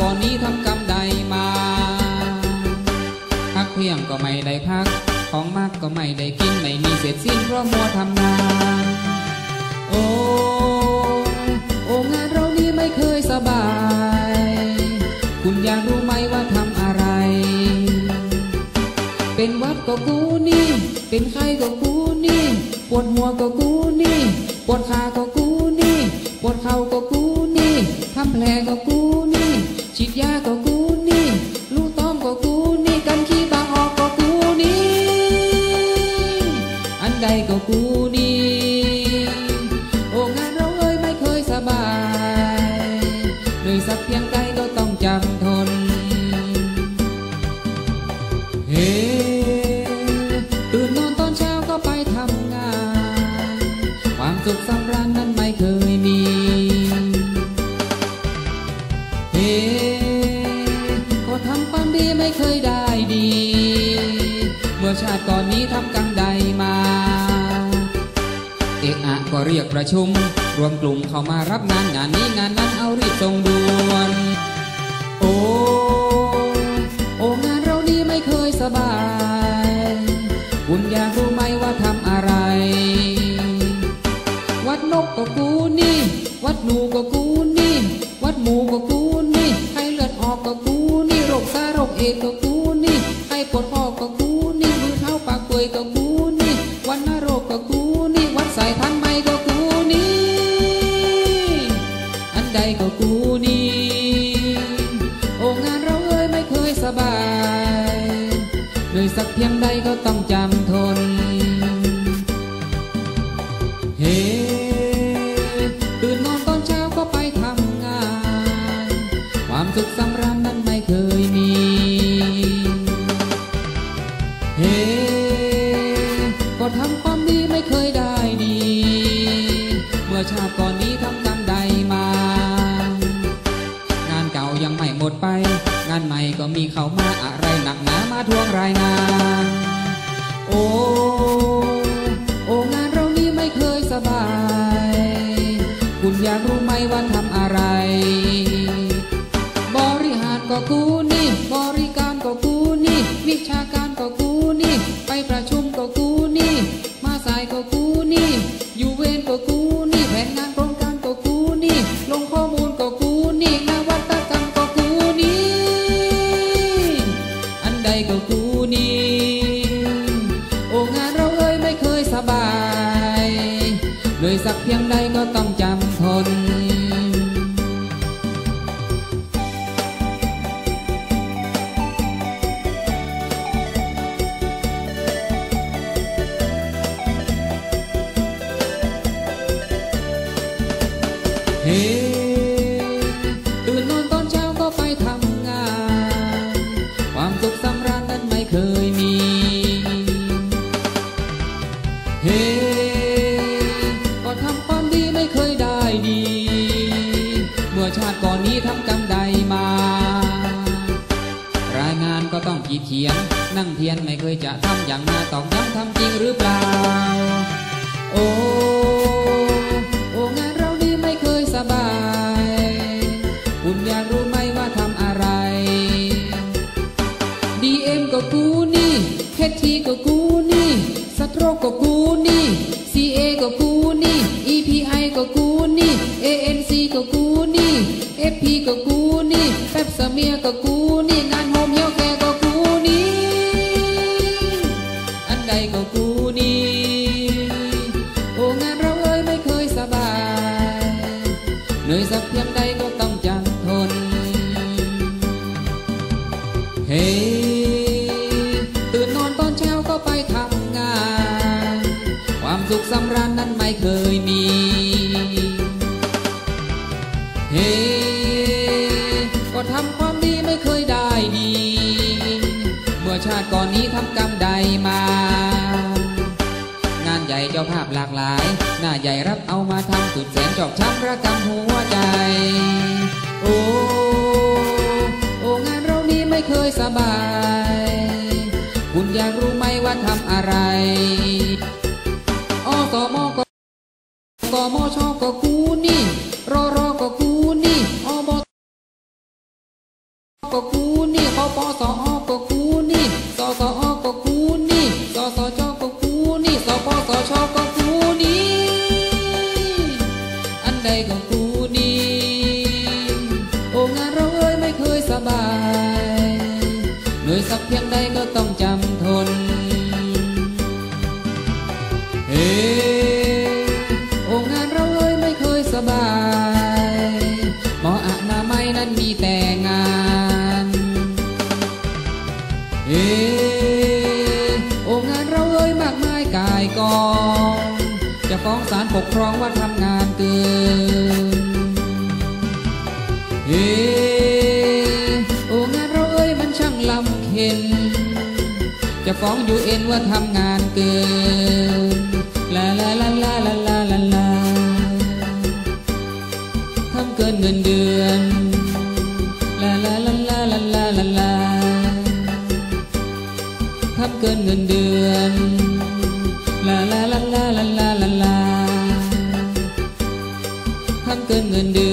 ก่อนนี้ทำกรรมใดมาพักเพียงก็ไม่ได้พัก ของมากก็ไม่ได้กินไม่มีเสร็จสิ้นเพราะมัวทำงานโอ้โองานเรานี้ไม่เคยสบาย คุณอยากรู้ไหมว่าทำอะไร เป็นวัดก็กูนี่ เป็นไข้ก็กูนี่ ปวดหัวก็กูนี่ ปวดขาก็กูนี่ ปวดเข่าก็กูนี่ทำแผลก็กูนี่ ฉีดยาก็กูนี่ลูกต้อมก็กูนี่กันขี้บางออกก็กูนี่ อันใดก็กูนี่ โอ้งานเราเอ้ยไม่เคยสบายเหนื่อยสักเพียงใดก็ต้องจำทน เฮ้ตื่นนอนตอนเช้าก็ไปทำงาน ความสุขสำราญนั้นไม่เคยมี อกอะก็เรียกประชุม รวมกลุ่มเข้ามารับงานงานนี้งานนั้นเอารีบส่งด่วนโอ้โอ้งานเรานี้ไม่เคยสบาย คุณอยากรู้ไหมว่าทำอะไร วัดนกก็กูนี่ วัดหนูก็กูนี่ วัดหมูก็กูนี่ให้เลือดออกก็กูนี่โรคซาโรคเอก็กูนี่ให้ปวดคอก็กูนี่มือเท้าปากเปื่อยก็กู เหนื่อยสักเพียงใดก็ต้องจำทน เฮ้ มีเข้ามาอะไรหนักหนามาทวงรายงาน โอ้โองานเรานี้ไม่เคยสบาย คุณอยากรู้ไหมว่าทำอะไร บริหารก็กูนี่ บริการก็กูนี่ วิชาการก็กูนี่ ไปประชุม เฮ้ตื่นนอนตอนเช้าก็ไปทำงาน ความสุขสำราญนั้นไม่เคยมี เฮ้ก็ทำความดีไม่เคยได้ดี เมื่อชาติก่อนนี้ทำกรรมใดมา รายงานก็ต้องขีดเขียน นั่งเทียนไม่เคยจะทำอย่างนาตองย้ำทำจริงหรือเปล่า โอ้ นี่ซีเอก็กูนี่ EPI ก็กูนี่ ANC ก็กูนี่ FP ก็กูนี่แป๊บสเมียก็กูนี่งานโฮมเฮลแคร์ก็กูนี่ อันใดก็กูนี่ โอ้งานเราเอ้ยไม่เคยสบายเหนื่อยสักเพียงใดก็ต้องจำทน เฮ้ตื่นนอนตอนเช้าก็ไปทำ สุขสำราญนั้นไม่เคยมี เฮ้ก็ทำความดีไม่เคยได้ดี เมื่อชาติก่อนนี้ทำกรรมใดมา งานใหญ่เจ้าภาพหลากหลาย หน้าใหญ่รับเอามาทำสุดแสนจอกช้ำระกำหัวใจ โอ้ โอ้งานเรานี้ไม่เคยสบาย คุณอยากรู้ไหมว่าทำอะไร กูนี่พอปอสอกกูนี่สอสอกกูนี่สอสอจอกกูนี่สอปอสอชอก็กูนี่ อันใดก็กูนี่ โอ้งานเราเอ้ยไม่เคยสบาย หน่วยสักเพียงใดก็ต้อง ปกครองว่าทำงานเกินเฮ้โอ้งานเราเอ้ยมันช่างลำเค็นจะฟ้องยูเอ็นว่าทำงานเกินลาลาลาลาลาลาลาลาทำเกินเงินเดือนลาลาลาลาลาลาลาลาทำเกินเงินเดือน and do